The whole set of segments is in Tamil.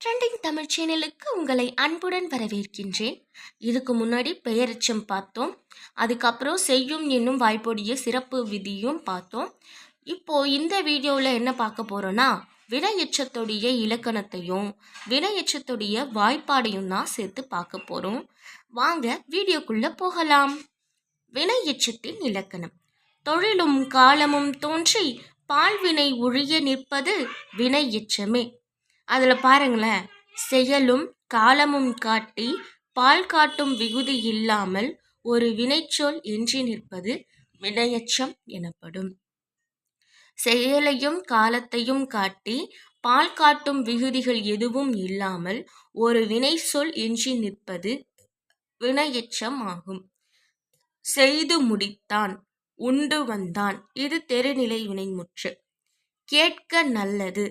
ட்ரெண்டிங் தமிழ் சேனலுக்கு உங்களை அன்புடன் வரவேற்கின்றேன். இதுக்கு முன்னாடி பெயரெச்சம் பார்த்தோம். அதுக்கப்புறம் செய்யும் என்னும் வாய்ப்புடைய சிறப்பு விதியும் பார்த்தோம். இப்போ இந்த வீடியோவில் என்ன பார்க்க போகிறோன்னா வினையெச்சத்துடைய இலக்கணத்தையும் வினையெச்சத்துடைய வாய்ப்பாடையும் தான் சேர்த்து பார்க்க போகிறோம் வாங்க வீடியோக்குள்ளே போகலாம். வினையச்சத்தின் இலக்கணம். தொழிலும் காலமும் தோன்றி பால்வினை ஒழிய நிற்பது வினையெச்சமே அதில் பாருங்களேன். செயலும் காலமும் காட்டி பால் காட்டும் விகுதி இல்லாமல் ஒரு வினைச்சொல் எஞ்சி நிற்பது வினையச்சம் எனப்படும். செயலையும் காலத்தையும் காட்டி பால் காட்டும் விகுதிகள் எதுவும் இல்லாமல் ஒரு வினை சொல் எஞ்சி நிற்பது வினையச்சம் ஆகும். செய்து முடித்தான் உண்டு வந்தான். இது தெருநிலை வினைமுற்று. கேட்க நல்லது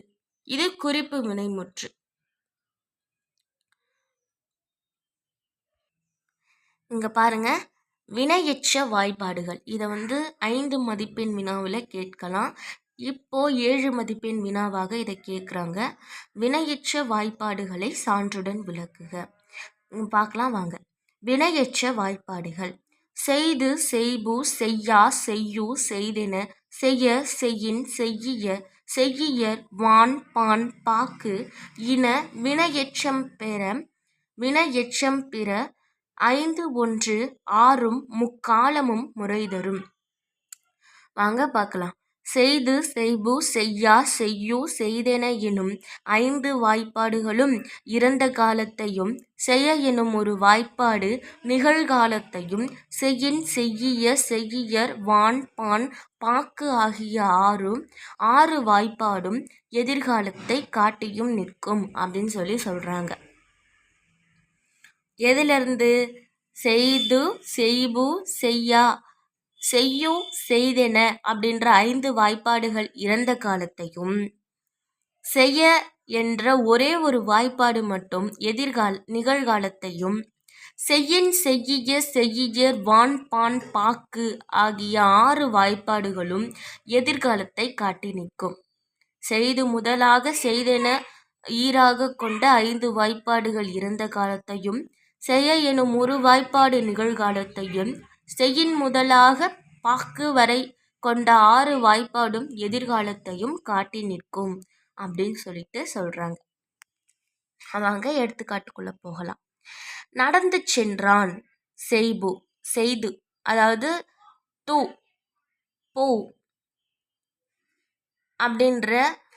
இது குறிப்பு வினைமுற்று. இங்க பாருங்க. வினையெச்ச வாய்ப்பாடுகள் இதை வந்து ஐந்து மதிப்பெண் வினாவில் கேட்கலாம். இப்போ ஏழு மதிப்பெண் வினாவாக இதை கேட்குறாங்க வினையெச்ச வாய்ப்பாடுகளை சான்றுடன் விளக்குக. பார்க்கலாம் வாங்க. வினையெச்ச வாய்ப்பாடுகள் செய்து செய்பு செய்யா செய்யு செய்தென செய்ய செய்யின் செய்ய செய்யியர் வான் பான் பாக்கு இன வினையெச்சம் பெற வினையெச்சம் பிற ஐந்து ஒன்று ஆறும் முக்காலமும் முறைதரும். வாங்க பார்க்கலாம். செய்து செய்பு செய்யா செய்யு செய்தென எனும் ஐந்து வாய்ப்பாடுகளும் இறந்த காலத்தையும் செய்ய எனும் ஒரு வாய்ப்பாடு நிகழ்காலத்தையும் செய்யின் செய்யிய செய்யியர் வான் பான் பாக்கு ஆகிய ஆறும் ஆறு வாய்ப்பாடும் எதிர்காலத்தை காட்டியும் நிற்கும் அப்படின்னு சொல்லி சொல்கிறாங்க எதிலிருந்து? செய்து செய்பு செய்யா செய்யு செய்தென அப்படின்ற ஐந்து வாய்ப்பாடுகள் இறந்த காலத்தையும் செய்ய என்ற ஒரே ஒரு வாய்ப்பாடு மட்டும் எதிர்கால நிகழ்காலத்தையும் செய்யின் செய்ய செய்யியர் வான் பான் பாக்கு ஆகிய ஆறு வாய்ப்பாடுகளும் எதிர்காலத்தை காட்டி நிற்கும். செய்து முதலாக செய்தென ஈராக கொண்ட ஐந்து வாய்ப்பாடுகள் இறந்த காலத்தையும் செய்ய எனும் ஒரு வாய்ப்பாடு நிகழ்காலத்தையும் செய்யின் முதலாக பாக்கு வரை கொண்ட ஆறு வாய்ப்பாடும் எதிர்காலத்தையும் காட்டி நிற்கும் அப்படின்னு சொல்லிட்டு சொல்கிறாங்க அவங்க எடுத்துக்காட்டுக்குள்ளே போகலாம். நடந்து சென்றான் செய்பு செய்து அதாவது தூ பூ அப்படின்ற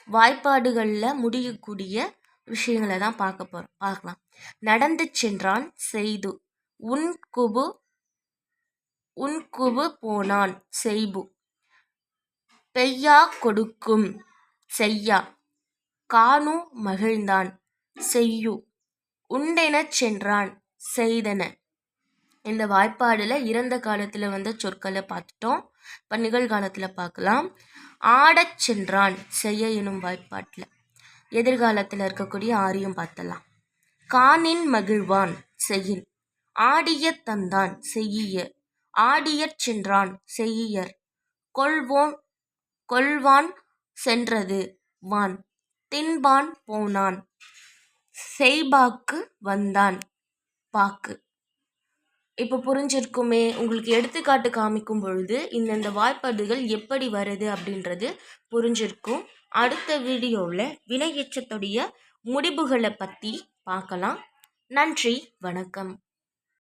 வாய்ப்பாடுகளில் முடியக்கூடிய விஷயங்களை தான் பார்க்க போகிறோம் பார்க்கலாம். நடந்து சென்றான் செய்து உன் குபு உன்குவு போனான் செய்பு. பெய்யா கொடுக்கும் செய்யா. காணு மகிழ்ந்தான் செய்யு. உண்டெனச் சென்றான் செய்தன. இந்த வாய்ப்பாடில் இறந்த காலத்தில் வந்த சொற்களை பார்த்துட்டோம் இப்ப நிகழ்காலத்துல பார்க்கலாம் ஆடச் சென்றான் செய்ய எனும் வாய்ப்பாட்டில். எதிர்காலத்தில் இருக்கக்கூடிய ஆரியம் பார்த்தலாம் காணின் மகிழ்வான் செய்யின். ஆடிய தந்தான் செய்ய ஆடியற் சென்றான் செய்யியர். கொள்வோன் கொள்வான் சென்றது வான். தின்பான் போனான் செய்பாக்கு வந்தான் பாக்கு. இப்போ புரிஞ்சிருக்குமே உங்களுக்கு எடுத்துக்காட்டு காமிக்கும் பொழுது இந்தந்த வாய்ப்பாடுகள் எப்படி வருது அப்படின்றது புரிஞ்சிருக்கும். அடுத்த வீடியோவில் வினையெச்சத்துடைய முடிவுகளை பற்றி பார்க்கலாம். நன்றி வணக்கம்.